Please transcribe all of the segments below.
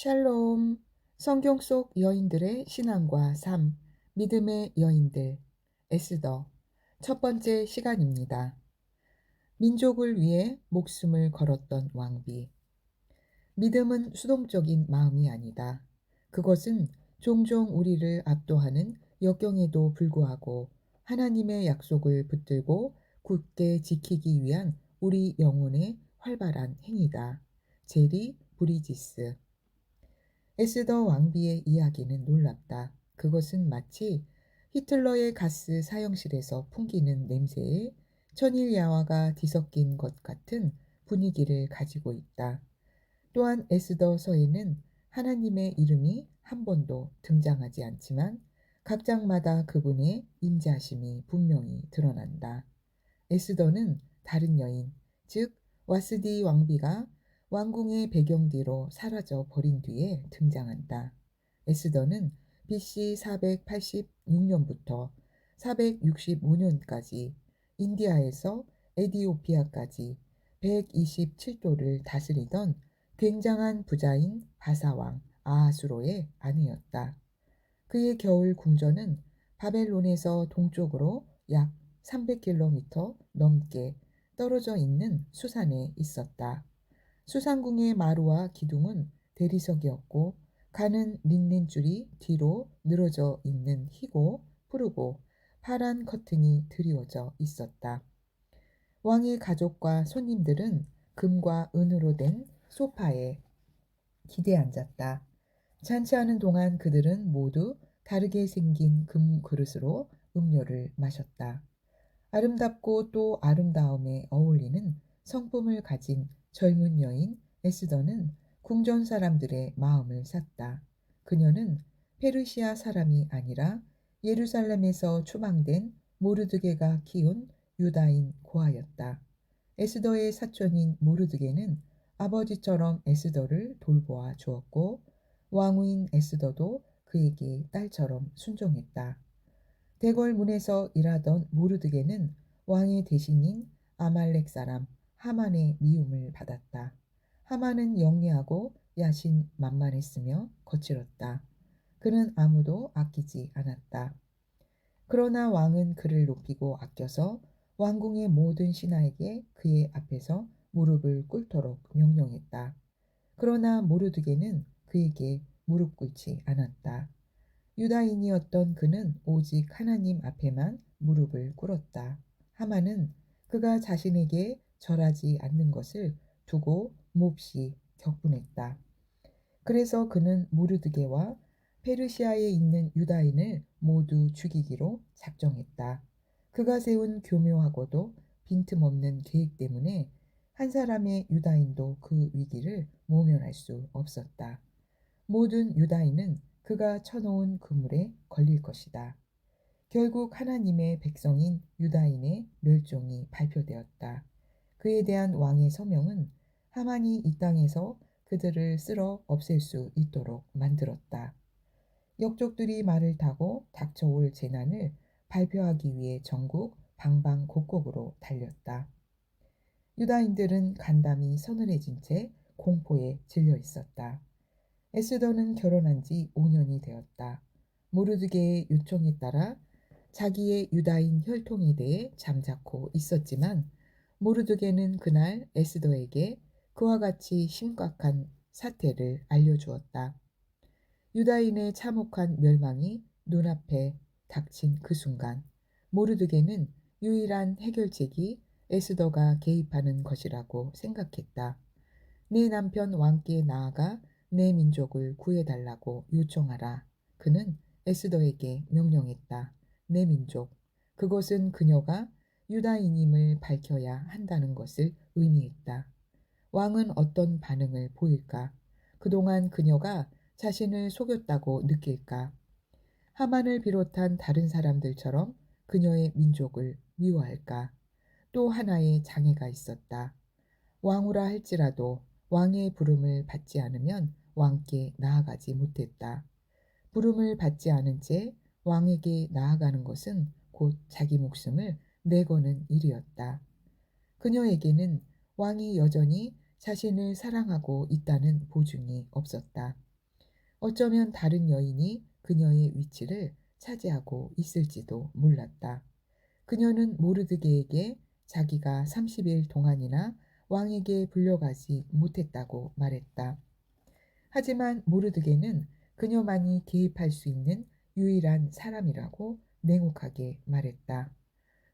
샬롬. 성경 속 여인들의 신앙과 삶, 믿음의 여인들, 에스더. 첫 번째 시간입니다. 민족을 위해 목숨을 걸었던 왕비. 믿음은 수동적인 마음이 아니다. 그것은 종종 우리를 압도하는 역경에도 불구하고 하나님의 약속을 붙들고 굳게 지키기 위한 우리 영혼의 활발한 행위다. 제리 브리지스 에스더 왕비의 이야기는 놀랍다. 그것은 마치 히틀러의 가스 사형실에서 풍기는 냄새에 천일 야화가 뒤섞인 것 같은 분위기를 가지고 있다. 또한 에스더서에는 하나님의 이름이 한 번도 등장하지 않지만 각 장마다 그분의 인자심이 분명히 드러난다. 에스더는 다른 여인, 즉 와스디 왕비가 왕궁의 배경 뒤로 사라져 버린 뒤에 등장한다. 에스더는 BC 486년부터 465년까지 인디아에서 에디오피아까지 127도를 다스리던 굉장한 부자인 바사왕 아하수로의 아내였다. 그의 겨울 궁전은 바벨론에서 동쪽으로 약 300km 넘게 떨어져 있는 수산에 있었다. 수상궁의 마루와 기둥은 대리석이었고 가는 린넨줄이 뒤로 늘어져 있는 희고 푸르고 파란 커튼이 드리워져 있었다. 왕의 가족과 손님들은 금과 은으로 된 소파에 기대 앉았다. 잔치하는 동안 그들은 모두 다르게 생긴 금 그릇으로 음료를 마셨다. 아름답고 또 아름다움에 어울리는 성품을 가진 젊은 여인 에스더는 궁전 사람들의 마음을 샀다. 그녀는 페르시아 사람이 아니라 예루살렘에서 추방된 모르드게가 키운 유다인 고아였다. 에스더의 사촌인 모르드게는 아버지처럼 에스더를 돌보아 주었고 왕후인 에스더도 그에게 딸처럼 순종했다. 대궐 문에서 일하던 모르드게는 왕의 대신인 아말렉 사람 하만의 미움을 받았다. 하만은 영리하고 야신 만만했으며 거칠었다. 그는 아무도 아끼지 않았다. 그러나 왕은 그를 높이고 아껴서 왕궁의 모든 신하에게 그의 앞에서 무릎을 꿇도록 명령했다. 그러나 모르드게는 그에게 무릎 꿇지 않았다. 유다인이었던 그는 오직 하나님 앞에만 무릎을 꿇었다. 하만은 그가 자신에게 절하지 않는 것을 두고 몹시 격분했다. 그래서 그는 무르드게와 페르시아에 있는 유다인을 모두 죽이기로 작정했다. 그가 세운 교묘하고도 빈틈없는 계획 때문에 한 사람의 유다인도 그 위기를 모면할 수 없었다. 모든 유다인은 그가 쳐놓은 그물에 걸릴 것이다. 결국 하나님의 백성인 유다인의 멸종이 발표되었다. 그에 대한 왕의 서명은 하만이 이 땅에서 그들을 쓸어 없앨 수 있도록 만들었다. 역족들이 말을 타고 닥쳐올 재난을 발표하기 위해 전국 방방 곡곡으로 달렸다. 유다인들은 간담이 서늘해진 채 공포에 질려 있었다. 에스더는 결혼한 지 5년이 되었다. 모르드게의 요청에 따라 자기의 유다인 혈통에 대해 잠자코 있었지만 모르드게는 그날 에스더에게 그와 같이 심각한 사태를 알려주었다. 유다인의 참혹한 멸망이 눈앞에 닥친 그 순간 모르드게는 유일한 해결책이 에스더가 개입하는 것이라고 생각했다. 내 남편 왕께 나아가 내 민족을 구해달라고 요청하라. 그는 에스더에게 명령했다. 내 민족. 그것은 그녀가 유다인임을 밝혀야 한다는 것을 의미했다. 왕은 어떤 반응을 보일까? 그동안 그녀가 자신을 속였다고 느낄까? 하만을 비롯한 다른 사람들처럼 그녀의 민족을 미워할까? 또 하나의 장애가 있었다. 왕후라 할지라도 왕의 부름을 받지 않으면 왕께 나아가지 못했다. 부름을 받지 않은 채 왕에게 나아가는 것은 곧 자기 목숨을 내거는 일이었다. 그녀에게는 왕이 여전히 자신을 사랑하고 있다는 보증이 없었다. 어쩌면 다른 여인이 그녀의 위치를 차지하고 있을지도 몰랐다. 그녀는 모르드게에게 자기가 30일 동안이나 왕에게 불려가지 못했다고 말했다. 하지만 모르드게는 그녀만이 개입할 수 있는 유일한 사람이라고 냉혹하게 말했다.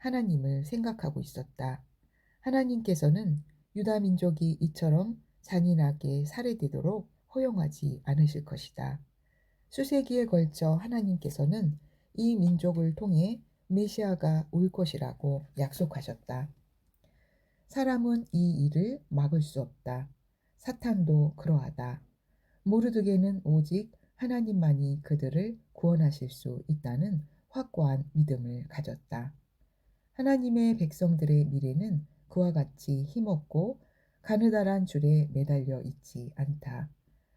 하나님을 생각하고 있었다. 하나님께서는 유다 민족이 이처럼 잔인하게 살해되도록 허용하지 않으실 것이다. 수세기에 걸쳐 하나님께서는 이 민족을 통해 메시아가 올 것이라고 약속하셨다. 사람은 이 일을 막을 수 없다. 사탄도 그러하다. 모르드게는 오직 하나님만이 그들을 구원하실 수 있다는 확고한 믿음을 가졌다. 하나님의 백성들의 미래는 그와 같이 힘없고 가느다란 줄에 매달려 있지 않다.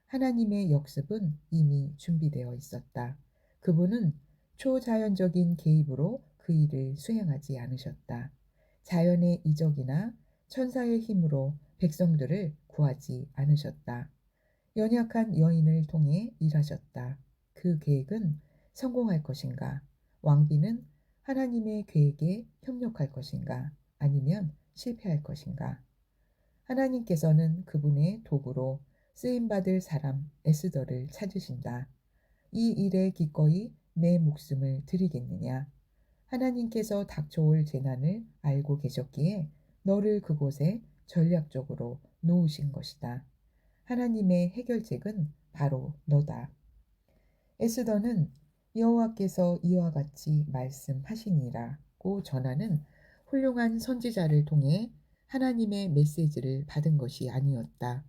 하나님의 역습은 이미 준비되어 있었다. 그분은 초자연적인 개입으로 그 일을 수행하지 않으셨다. 자연의 이적이나 천사의 힘으로 백성들을 구하지 않으셨다. 연약한 여인을 통해 일하셨다. 그 계획은 성공할 것인가? 왕비는 하나님의 계획에 협력할 것인가? 아니면 실패할 것인가? 하나님께서는 그분의 도구로 쓰임받을 사람 에스더를 찾으신다. 이 일에 기꺼이 내 목숨을 드리겠느냐? 하나님께서 닥쳐올 재난을 알고 계셨기에 너를 그곳에 전략적으로 놓으신 것이다. 하나님의 해결책은 바로 너다. 에스더는 여호와께서 이와 같이 말씀하시니라고 전하는 훌륭한 선지자를 통해 하나님의 메시지를 받은 것이 아니었다.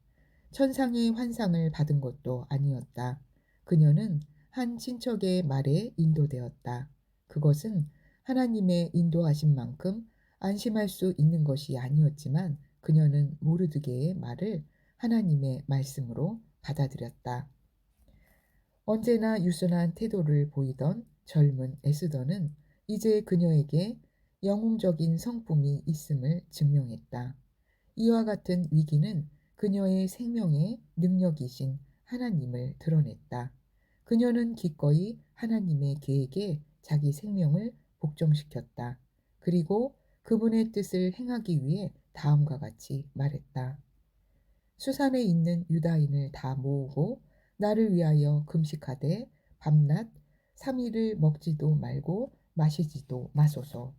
천상의 환상을 받은 것도 아니었다. 그녀는 한 친척의 말에 인도되었다. 그것은 하나님의 인도하신 만큼 안심할 수 있는 것이 아니었지만 그녀는 모르드게의 말을 하나님의 말씀으로 받아들였다. 언제나 유순한 태도를 보이던 젊은 에스더는 이제 그녀에게 영웅적인 성품이 있음을 증명했다. 이와 같은 위기는 그녀의 생명의 능력이신 하나님을 드러냈다. 그녀는 기꺼이 하나님의 계획에 자기 생명을 복종시켰다. 그리고 그분의 뜻을 행하기 위해 다음과 같이 말했다. 수산에 있는 유다인을 다 모으고 나를 위하여 금식하되 밤낮 3일을 먹지도 말고 마시지도 마소서.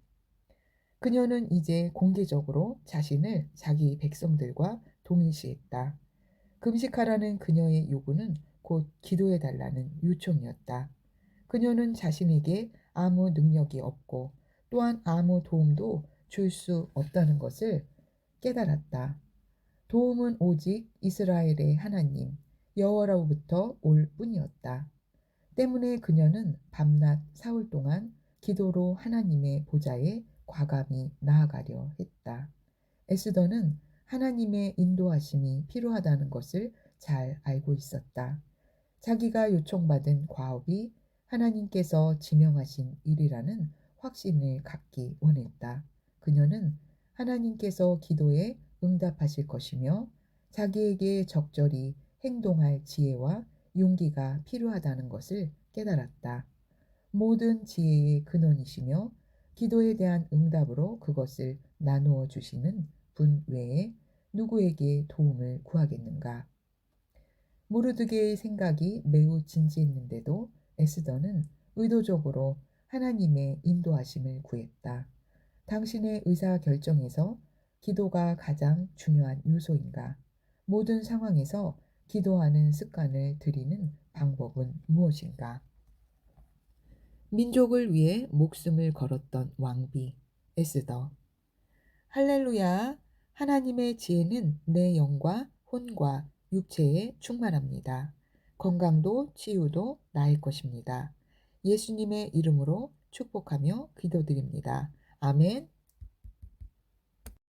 그녀는 이제 공개적으로 자신을 자기 백성들과 동일시했다. 금식하라는 그녀의 요구는 곧 기도해달라는 요청이었다. 그녀는 자신에게 아무 능력이 없고 또한 아무 도움도 줄 수 없다는 것을 깨달았다. 도움은 오직 이스라엘의 하나님 여호와로부터 올 뿐이었다. 때문에 그녀는 밤낮 사흘 동안 기도로 하나님의 보좌에 과감히 나아가려 했다. 에스더는 하나님의 인도하심이 필요하다는 것을 잘 알고 있었다. 자기가 요청받은 과업이 하나님께서 지명하신 일이라는 확신을 갖기 원했다. 그녀는 하나님께서 기도에 응답하실 것이며 자기에게 적절히 행동할 지혜와 용기가 필요하다는 것을 깨달았다. 모든 지혜의 근원이시며 기도에 대한 응답으로 그것을 나누어 주시는 분 외에 누구에게 도움을 구하겠는가? 모르드게의 생각이 매우 진지했는데도 에스더는 의도적으로 하나님의 인도하심을 구했다. 당신의 의사 결정에서 기도가 가장 중요한 요소인가? 모든 상황에서 기도하는 습관을 들이는 방법은 무엇인가? 민족을 위해 목숨을 걸었던 왕비 에스더. 할렐루야. 하나님의 지혜는 내 영과 혼과 육체에 충만합니다. 건강도 치유도 나일 것입니다. 예수님의 이름으로 축복하며 기도드립니다. 아멘.